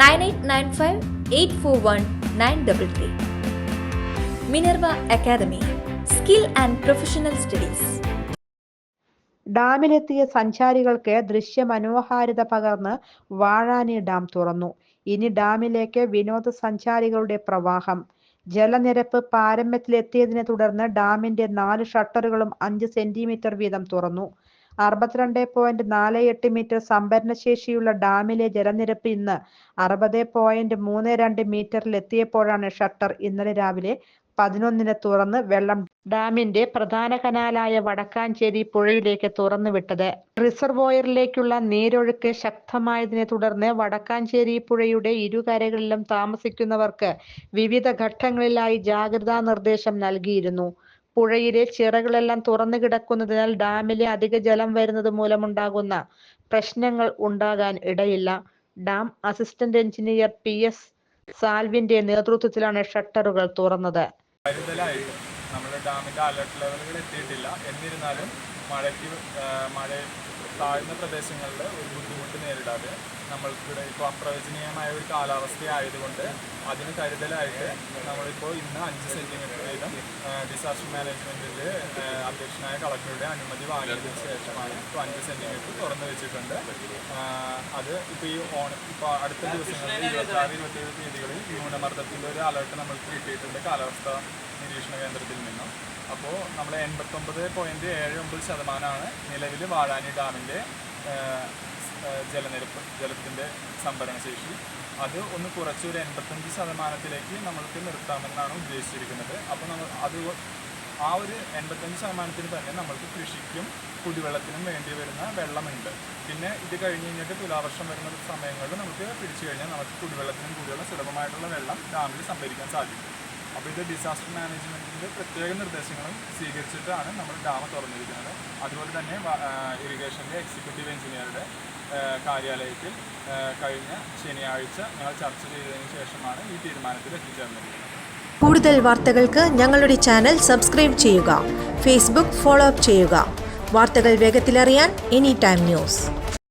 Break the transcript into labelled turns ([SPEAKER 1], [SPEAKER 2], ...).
[SPEAKER 1] nine eight nine five eight four one nine double three. Minerva academy skill and professional studies.
[SPEAKER 2] ഡാമിലെത്തിയ സഞ്ചാരികൾക്ക് ദൃശ്യമനോഹാരിത പകർന്ന് Vazhani dam തുറന്നു. ഇനി ഡാമിലേക്ക് വിനോദസഞ്ചാരികളുടെ പ്രവാഹം. ജലനിരപ്പ് പാരമ്യത്തിലെത്തിയതിനെ തുടർന്ന് ഡാമിന്റെ നാല് ഷട്ടറുകളും അഞ്ച് സെന്റിമീറ്റർ വീതം തുറന്നു. അറുപത്തിരണ്ട് പോയിന്റ് നാല് എട്ട് മീറ്റർ സംഭരണശേഷിയുള്ള ഡാമിലെ ജലനിരപ്പ് ഇന്ന് അറുപത് പോയിന്റ് മൂന്ന് രണ്ട് മീറ്ററിൽ എത്തിയപ്പോഴാണ് ഷട്ടർ ഇന്നലെ രാവിലെ പതിനൊന്നിന് തുറന്ന് വെള്ളം ഡാമിന്റെ പ്രധാന കനാലായ വടക്കാഞ്ചേരി പുഴയിലേക്ക് തുറന്നു വിട്ടത് റിസർവോയറിലേക്കുള്ള നീരൊഴുക്ക് ശക്തമായതിനെ തുടർന്ന് വടക്കാഞ്ചേരി പുഴയുടെ ഇരുകരകളിലും താമസിക്കുന്നവർക്ക് വിവിധ ഘട്ടങ്ങളിലായി ജാഗ്രതാ നിർദ്ദേശം നൽകിയിരുന്നു. പുഴയിലെ ചിറകളെല്ലാം തുറന്നു കിടക്കുന്നതിനാൽ ഡാമിലെ അധിക ജലം വരുന്നത് മൂലമുണ്ടാകുന്ന പ്രശ്നങ്ങൾ ഉണ്ടാകാൻ ഇടയില്ല. Dam assistant engineer P S സാൽവിന്റെ നേതൃത്വത്തിലാണ് ഷട്ടറുകൾ തുറന്നത്.
[SPEAKER 3] നമ്മുടെ ഡാമിന്റെ അലർട്ട് ലെവലുകൾ എത്തിയിട്ടില്ല. എന്നിരുന്നാലും മഴയ്ക്ക് മഴ താഴ്ന്ന പ്രദേശങ്ങളിൽ ഒരു ബുദ്ധിമുട്ട് നേരിടാതെ നമ്മൾക്കിവിടെ ഇപ്പോൾ അപ്രവചനീയമായ ഒരു കാലാവസ്ഥ ആയതുകൊണ്ട് അതിന് കരുതലായിട്ട് നമ്മളിപ്പോൾ ഇന്ന് അഞ്ച് സെന്റിമീറ്റർ വീതം ഡിസാസ്റ്റർ മാനേജ്മെന്റിന്റെ അധ്യക്ഷനായ കളക്ടറുടെ അനുമതി വാങ്ങിയതിന് ശേഷമാണ് ഇപ്പോൾ അഞ്ച് സെന്റിമീറ്റർ തുറന്നു വെച്ചിട്ടുണ്ട്. അത് ഇപ്പോൾ ഈ ഓണം ഇപ്പോൾ അടുത്ത ദിവസങ്ങളിൽ ഇരുപത്താറ് ഇരുപത്തേഴ് തീയതികളിൽ ന്യൂനമർദ്ദത്തിന്റെ ഒരു അലർട്ട് നമ്മൾക്ക് കിട്ടിയിട്ടുണ്ട് കാലാവസ്ഥ നിരീക്ഷണ കേന്ദ്രത്തിൽ നിന്നും. അപ്പോൾ നമ്മൾ എൺപത്തൊമ്പത് പോയിന്റ് ഏഴ് ഒമ്പത് ശതമാനമാണ് നിലവിൽ വാഴാനി ഡാമിന്റെ ജലനിരപ്പ് ജലത്തിന്റെ സംഭരണശേഷി അത് ഒന്ന് കുറച്ചൊരു എൺപത്തഞ്ച് ശതമാനത്തിലേക്ക് നമ്മൾക്ക് നിർത്താമെന്നാണ് ഉദ്ദേശിച്ചിരിക്കുന്നത്. അപ്പോൾ നമ്മൾ അത് ആ ഒരു എൺപത്തഞ്ച് ശതമാനത്തിന് തന്നെ നമ്മൾക്ക് കൃഷിക്കും കുടിവെള്ളത്തിനും വേണ്ടി വരുന്ന വെള്ളമുണ്ട്. പിന്നെ ഇത് കഴിഞ്ഞ് കഴിഞ്ഞിട്ട് തുലാവർഷം വരുന്ന സമയങ്ങളിൽ നമുക്ക് പിടിച്ചു കഴിഞ്ഞാൽ നമുക്ക് കുടിവെള്ളത്തിനും കൂടിയുള്ള സുലഭമായിട്ടുള്ള വെള്ളം ഡാമിൽ സംഭരിക്കാൻ സാധിക്കും. അപ്പോൾ ഇത് ഡിസാസ്റ്റർ മാനേജ്മെന്റിന്റെ പ്രത്യേക നിർദ്ദേശങ്ങളും സ്വീകരിച്ചിട്ടാണ് നമ്മൾ ഡാം തുറന്നിരിക്കുന്നത്. അതുപോലെ തന്നെ ഇറിഗേഷന്റെ എക്സിക്യൂട്ടീവ് എഞ്ചിനീയറുടെ കാര്യാലയത്തിൽ കഴിഞ്ഞ ശനിയാഴ്ച ഞങ്ങൾ ചർച്ച ചെയ്തതിന് ശേഷമാണ് ഈ തീരുമാനത്തിൽ എത്തിച്ചേർന്നിരിക്കുന്നത്
[SPEAKER 4] കൂടുതൽ വാർത്തകൾക്ക് ഞങ്ങളുടെ ചാനൽ സബ്സ്ക്രൈബ് ചെയ്യുക ഫേസ്ബുക്ക് ഫോളോ അപ്പ് ചെയ്യുക. വാർത്തകൾ വേഗത്തിലറിയാൻ എനി ടൈം ന്യൂസ്.